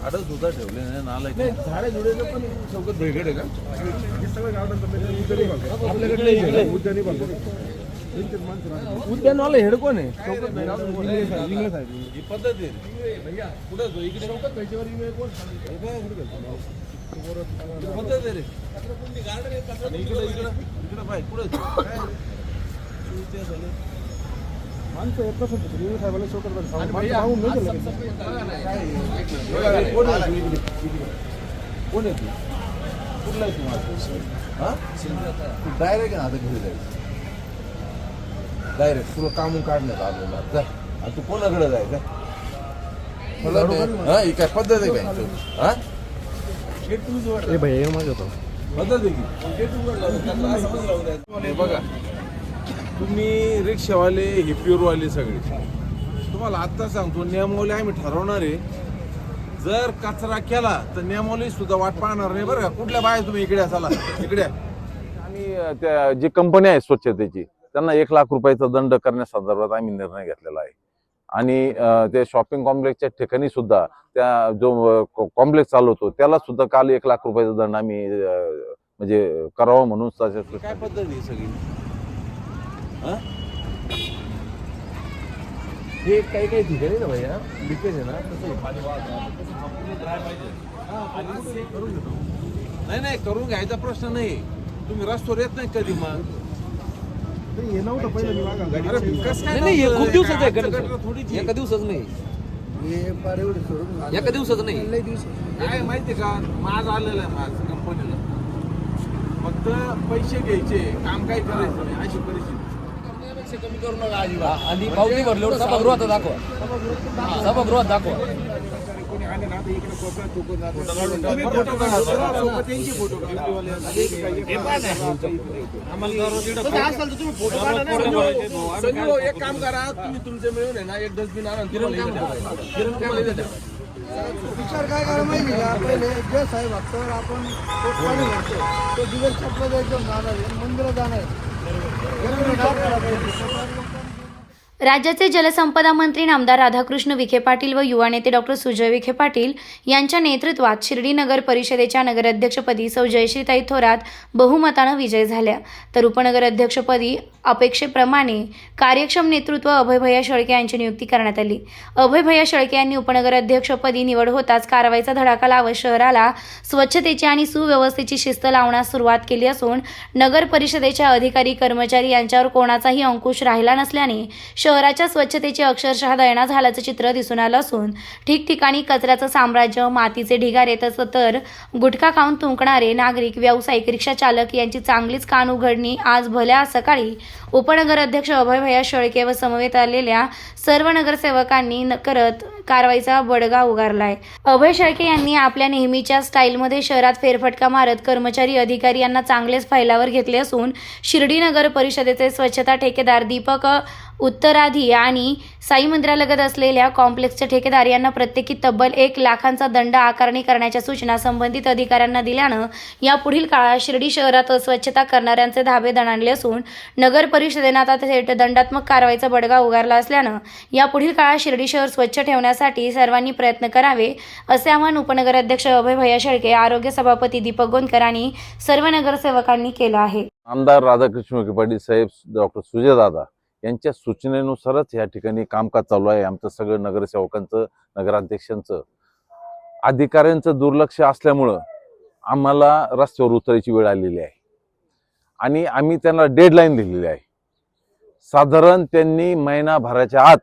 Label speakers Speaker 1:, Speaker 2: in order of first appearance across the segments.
Speaker 1: झाडं सुद्धा ठेवले नाही नाला
Speaker 2: नाही झाडे झुडेचं पण चौकत भेगड आहे का? हे सगळं बांधतो आपल्याकडे उद्यानी बांधतो उद्यानवाला हेड कोण आहे? चौकत
Speaker 1: ही पद्धत आहे. पुढे जो इकडे.
Speaker 2: चौकत कोण
Speaker 1: पद्धत आहे रे. इकडे इकडे. इकडे पाय पुढे काय ते झालं.
Speaker 2: माणसं येत नसेल तर इंग्लिश साहेबाला
Speaker 1: कोण आहे कुठला आहे तू हा डायरेक्ट आता घरी जायचं डायरेक्ट तुला कामून काढण्यात आलेलं. जा. आणि तू कोणाकडे जायचं मला हा ही काय पद्धत आहे काय? हा?
Speaker 2: होतो
Speaker 1: पद्धत आहे की? होतं, बघा. तुम्ही रिक्षावाले हे प्युअरवाले सगळे. तुम्हाला आत्ता सांगतो नियमावली आम्ही ठरवणार आहे. जर कचरा केला तर नियमावली सुद्धा वाट पाहणार नाही बरं का. कुठल्या बाहेर तुम्ही इकडे असाला इकडे
Speaker 3: आणि त्या जी कंपनी आहे स्वच्छतेची त्यांना एक लाख रुपयाचा दंड करण्यासंदर्भात आम्ही निर्णय घेतलेला आहे. आणि ते शॉपिंग कॉम्प्लेक्सच्या ठिकाणी सुद्धा त्या जो कॉम्प्लेक्स चालवतो त्याला सुद्धा काल एक लाख रुपयाचा दंड आम्ही म्हणजे करावा म्हणून
Speaker 1: काय पद्धत सगळी? हा?
Speaker 2: हे काही काही ठिकाणी ना भैया. लिकेज आहे ना? हे.
Speaker 1: नाही नाही करून घ्यायचा प्रश्न नाही. तुम्ही रस्त्यावर येत नाही कधी मग.
Speaker 2: ते हे नव्हतं
Speaker 1: अरे कसं काय
Speaker 4: नाही नाही हे खूप
Speaker 1: नव्हतं?
Speaker 4: दिवसाचं आहे
Speaker 1: आजचं
Speaker 4: गणेश
Speaker 1: गटर थोडीच आहे.
Speaker 4: एका दिवसाचं नाही. एका दिवसाचं नाही.
Speaker 1: काय माहितीये का? माझ आलेलं आहे माझ कंपनीला फक्त पैसे घ्यायचे काम काय करायचं नाही अशी परिस्थिती.
Speaker 4: आणि पावती भरल्यावर सभागृहात दाखवा. सभागृहात दाखवा.
Speaker 2: एक काम करा तुम्ही तुमचे मिळून आहे ना एक डस्टबिन आणा. किरण ठेवा.
Speaker 5: विचार काय करा माहिती का? पहिले जे साहेब हप्त्यावर आपण पोट पाणी भरतो तो दिवस चपला एकदम जाणार आहे. मंदिरात जाणार आहे. गरमी नाही करायला
Speaker 6: राज्याचे जलसंपदा मंत्री नामदार राधाकृष्ण विखे पाटील व युवा नेते डॉक्टर सुजय विखे पाटील यांच्या नेतृत्वात शिर्डी नगर परिषदेच्या नगराध्यक्षपदी सौ जयश्रीताई थोरात बहुमतानं विजय झाल्या. तर उपनगर अध्यक्षपदी अपेक्षेप्रमाणे कार्यक्षम नेतृत्व अभयभया शेळके यांची नियुक्ती करण्यात आली. अभयभया शेळके यांनी उपनगर अध्यक्षपदी निवड होताच कारवाईचा धडाका लावत शहराला स्वच्छतेची आणि सुव्यवस्थेची शिस्त लावण्यास सुरुवात केली असून नगर परिषदेच्या अधिकारी कर्मचारी यांच्यावर कोणाचाही अंकुश राहिला नसल्याने शहराच्या स्वच्छतेची अक्षरशः दयना झाल्याचं चित्र दिसून आलं असून ठिकठिकाणी कचऱ्याचं साम्राज्य मातीचे ढिगारे तसं तर गुटखा खाऊन थुंकणारे नागरिक व्यावसायिक रिक्षा चालक यांची चांगलीच कान उघडणी आज भल्या सकाळी उपनगर अध्यक्ष अभयभैया शेळके व समवेत आलेल्या सर्व नगरसेवकांनी न करत कारवाईचा बडगा उगारलाय. अभय शेळके यांनी आपल्या नेहमीच्या स्टाईलमध्ये शहरात फेरफटका मारत कर्मचारी अधिकारी यांना चांगलेच फैलावर घेतले असून शिर्डी नगर परिषदेचे स्वच्छता ठेकेदार दीपक उत्तराधी आणि साई मंदिरालगत असलेल्या कॉम्प्लेक्सचे ठेकेदार यांना प्रत्येकी तब्बल एक लाखांचा दंड आकारणी करण्याच्या सूचना संबंधित अधिकाऱ्यांना दिल्यानं यापुढील काळात शिर्डी शहरात अस्वच्छता करणाऱ्यांचे धाबे दणाणले असून नगर परिषदेनं आता थेट दंडात्मक कारवाईचा बडगा उगारला असल्यानं यापुढील काळात शिर्डी शहर स्वच्छ करण्यासाठी सर्वांनी प्रयत्न करावे असे आवाहन उपनगराध्यक्ष अभय भैया शेळके आरोग्य सभापती दीपक गोंदकर आणि सर्व नगरसेवकांनी केलं आहे.
Speaker 3: आमदार राधाकृष्ण विखे पाटील साहेब डॉक्टर सुजयदादा यांच्या सूचनेनुसारच या ठिकाणी कामकाज चालू आहे. आमचं सगळं नगरसेवकांचं नगराध्यक्षांचं अधिकाऱ्यांचं दुर्लक्ष असल्यामुळं आम्हाला रस्त्यावर उतरायची वेळ आलेली आहे. आणि आम्ही त्यांना डेडलाईन दिलेली आहे. साधारण त्यांनी महिनाभराच्या आत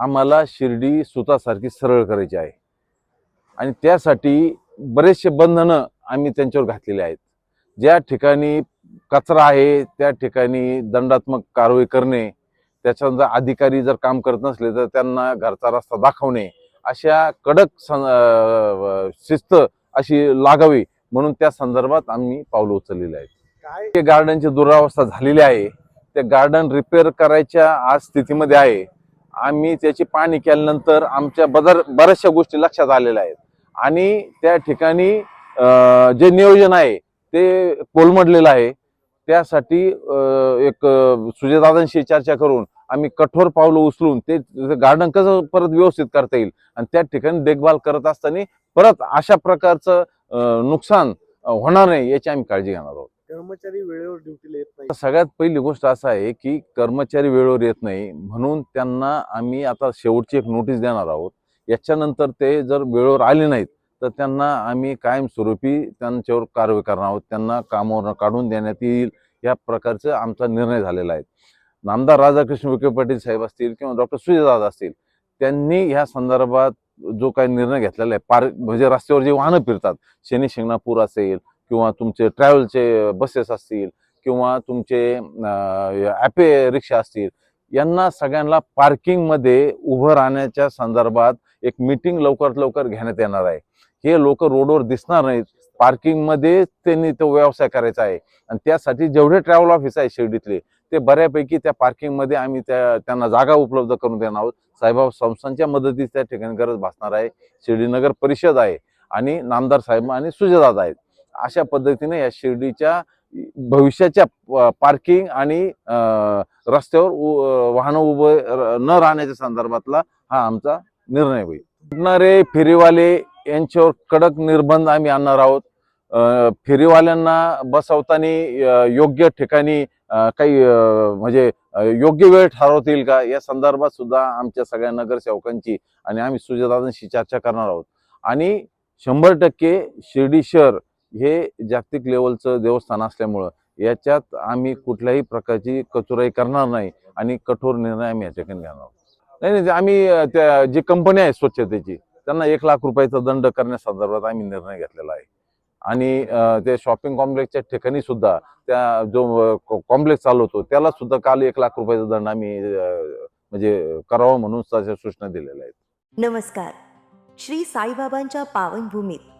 Speaker 3: आम्हाला शिर्डी सुतासारखी सरळ करायची आहे. आणि त्यासाठी बरेचसे बंधनं आम्ही त्यांच्यावर घातलेले आहेत. ज्या ठिकाणी कचरा आहे त्या ठिकाणी दंडात्मक कारवाई करणे त्याच्यानंतर अधिकारी जर काम करत नसले तर त्यांना घरचा रस्ता दाखवणे अशा कडक शिस्त अशी लागावी म्हणून त्या संदर्भात आम्ही पावलं उचललेली आहेत. गार्डनची दुरावस्था झालेली आहे ते गार्डन रिपेअर करायच्या आज स्थितीमध्ये आहे. आम्ही त्याची पाहणी केल्यानंतर आमच्या बदर बऱ्याचशा गोष्टी लक्षात आलेल्या आहेत. आणि त्या ठिकाणी जे नियोजन आहे ते कोलमडलेलं आहे. त्यासाठी एक सुजयदादांशी चर्चा करून आम्ही कठोर पावलं उचलून ते गार्डन कसं परत व्यवस्थित करता येईल आणि त्या ठिकाणी देखभाल करत असताना परत अशा प्रकारचं नुकसान होणार नाही याची आम्ही काळजी घेणार आहोत.
Speaker 2: कर्मचारी वेळेवर ड्युटीला येत नाही.
Speaker 3: सगळ्यात पहिली गोष्ट असं आहे की कर्मचारी वेळेवर येत नाही. म्हणून त्यांना आम्ही आता शेवटची एक नोटीस देणार आहोत. याच्यानंतर ते जर वेळेवर आले नाहीत तर त्यांना आम्ही कायमस्वरूपी त्यांच्यावर कारवाई करणार आहोत. त्यांना कामावर काढून देण्यात येईल. या प्रकारचा आमचा निर्णय झालेला आहे. नामदार राधाकृष्ण विखे पाटील साहेब असतील किंवा डॉक्टर सुजयदादा असतील त्यांनी ह्या संदर्भात जो काही निर्णय घेतलेला आहे पार म्हणजे रस्त्यावर जे वाहनं फिरतात शनी शिंगणापूर असेल किंवा तुमचे ट्रॅव्हलचे बसेस असतील किंवा तुमचे ॲपे रिक्षा असतील यांना सगळ्यांना पार्किंगमध्ये उभं राहण्याच्या संदर्भात एक मीटिंग लवकरात लवकर घेण्यात येणार आहे. हे लोक रोडवर दिसणार नाहीत. पार्किंगमध्ये त्यांनी तो व्यवसाय करायचा आहे. आणि त्यासाठी जेवढे ट्रॅव्हल ऑफिस आहे शिर्डीतले ते बऱ्यापैकी त्या पार्किंगमध्ये आम्ही त्या त्यांना जागा उपलब्ध करून देणार आहोत. साईबाबा संस्थांच्या मदतीत त्या ठिकाणी गरज भासणार आहे. शिर्डी नगर परिषद आहे आणि नामदार साहेब आणि सुजयदादा आहेत. अशा पद्धतीने या शिर्डीच्या भविष्याच्या पार्किंग आणि रस्त्यावर उ- वाहनं उभं न राहण्याच्या संदर्भातला हा आमचा निर्णय होईल. फुटणारे फेरीवाले यांच्यावर कडक निर्बंध आम्ही आणणार आहोत. फेरीवाल्यांना बसवताना योग्य ठिकाणी काही म्हणजे योग्य वेळ ठरवता येईल का? या संदर्भात सुद्धा आमच्या सगळ्या नगरसेवकांची आणि आम्ही सुजयदादांशी चर्चा करणार आहोत. आणि शंभर टक्के शिर्डी शहर हे जागतिक लेवलचं देवस्थान असल्यामुळं याच्यात आम्ही कुठल्याही प्रकारची कचुराई करणार नाही आणि कठोर निर्णय आम्ही या ठिकाणी घेणार नाही नाही आम्ही त्या जी कंपनी आहे स्वच्छतेची त्यांना एक लाख रुपयाचा दंड करण्यासंदर्भात आम्ही निर्णय घेतलेला आहे. आणि ते शॉपिंग कॉम्प्लेक्सच्या ठिकाणी सुद्धा त्या जो कॉम्प्लेक्स चालवतो त्याला सुद्धा काल एक लाख रुपयाचा दंड आम्ही म्हणजे करावं म्हणून सूचना दिलेल्या आहेत.
Speaker 7: नमस्कार. श्री साईबाबांच्या पावनभूमीत